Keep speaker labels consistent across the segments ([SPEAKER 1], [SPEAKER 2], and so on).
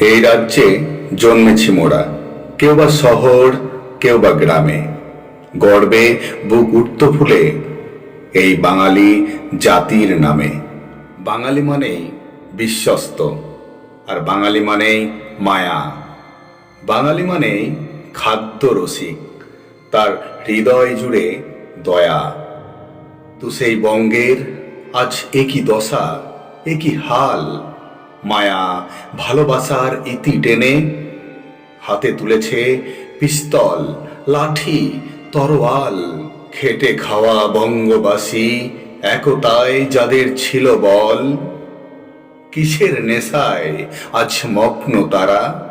[SPEAKER 1] এই রাজ্যে জন্মেছি মোরা। কেউ বা শহর, কেউ বা গ্রামে। গর্বে বুক উঠত ফুলে এই বাঙালি জাতির নামে। বাঙালি মানেই বিশ্বস্ত, আর বাঙালি মানেই মায়া। বাঙালি মানেই খাদ্য রসিক, তার হৃদয় জুড়ে দয়া। তো সেই বঙ্গের আজ একই দশা, একই হাল মায়া ভালোবাসার ইতি টেনে হাতে তুলেছে পিস্তল, লাঠি, তরোয়াল, খেটে খাওয়া বঙ্গবাসী একতায় যাদের ছিল বল। কিসের নেশায় আজ মগ্ন তারা?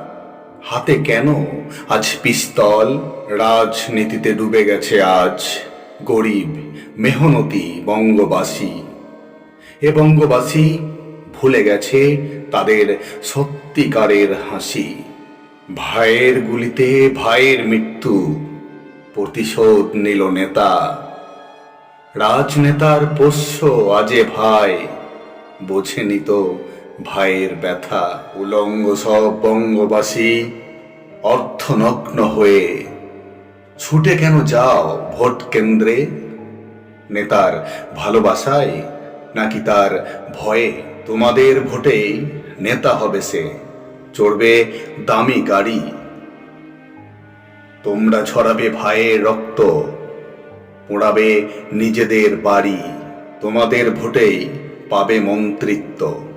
[SPEAKER 1] হাতে কেন আজ পিস্তল? রাজনীতিতে ডুবে গেছে আজ গরিব, মেহনতি বঙ্গবাসী। এ বঙ্গবাসী ভুলে গেছে তাদের সত্যিকারের হাসি। ভাইয়ের গুলিতে ভাইয়ের মৃত্যু। প্রতিশোধ নিল নেতা। রাজনেতার পোষ্য আজে ভাই। বোঝেনি তো ভাইয়ের ব্যথা। উলঙ্গ সব বঙ্গবাসী অর্থনগ্ন হয়ে। ছুটে কেন যাও ভোট কেন্দ্রে? নেতার ভালোবাসায় নাকি তার ভয়ে? তোমাদের ভোটেই নেতা হবে সে। চড়বে দামি গাড়ি। তোমরা ছড়াবে ভাইয়ের রক্ত, পোড়াবে নিজেদের বাড়ি। তোমাদের ভোটেই পাবে মন্ত্রিত্ব।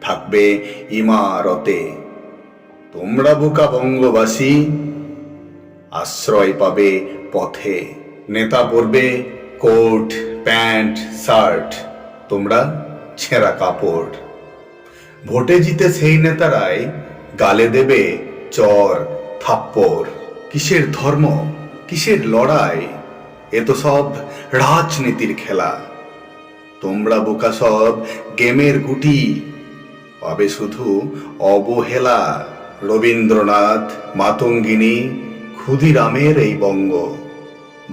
[SPEAKER 1] থাকবে ইমারতে। তোমরা বোকা বঙ্গবাসী, আশ্রয় পাবে পথে। নেতা পড়বে কোট, প্যান্ট, শার্ট। তোমরা ছেঁড়া কাপড়। ভোটে জিতে সেই নেতারাই গালে দেবে চর, থাপ্পড়। কিসের ধর্ম, কিসের লড়াই? এ তো সব রাজনীতির খেলা। তোমরা বোকা সব গেমের গুটি। পাবে শুধু অবহেলা। রবীন্দ্রনাথ, মাতঙ্গিনী, ক্ষুদিরামের এই বঙ্গ।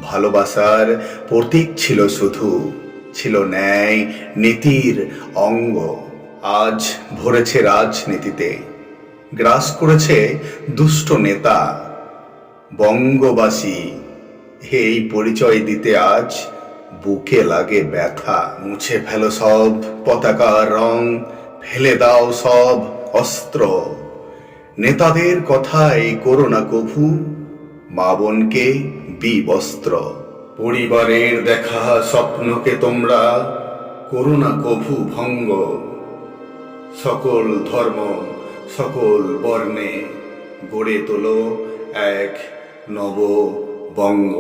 [SPEAKER 1] ভালোবাসার প্রতীক ছিল শুধু ছিল ন্যায় নীতির অঙ্গ। আজ ভরেছে রাজনীতিতে। গ্রাস করেছে দুষ্ট নেতা। বঙ্গবাসী, এই পরিচয় দিতে আজ বুকে লাগে ব্যথা। মুছে ফেলো সব পতাকার রং, ফেলে দাও সব অস্ত্র। নেতাদের কথাই করো না কভু, মা বোনকে বিবস্ত্র। পরিবারের দেখা স্বপ্নকে তোমরা করুণা কভু ভঙ্গ। সকল ধর্ম, সকল বর্ণে গড়ে তোলো এক নব বঙ্গ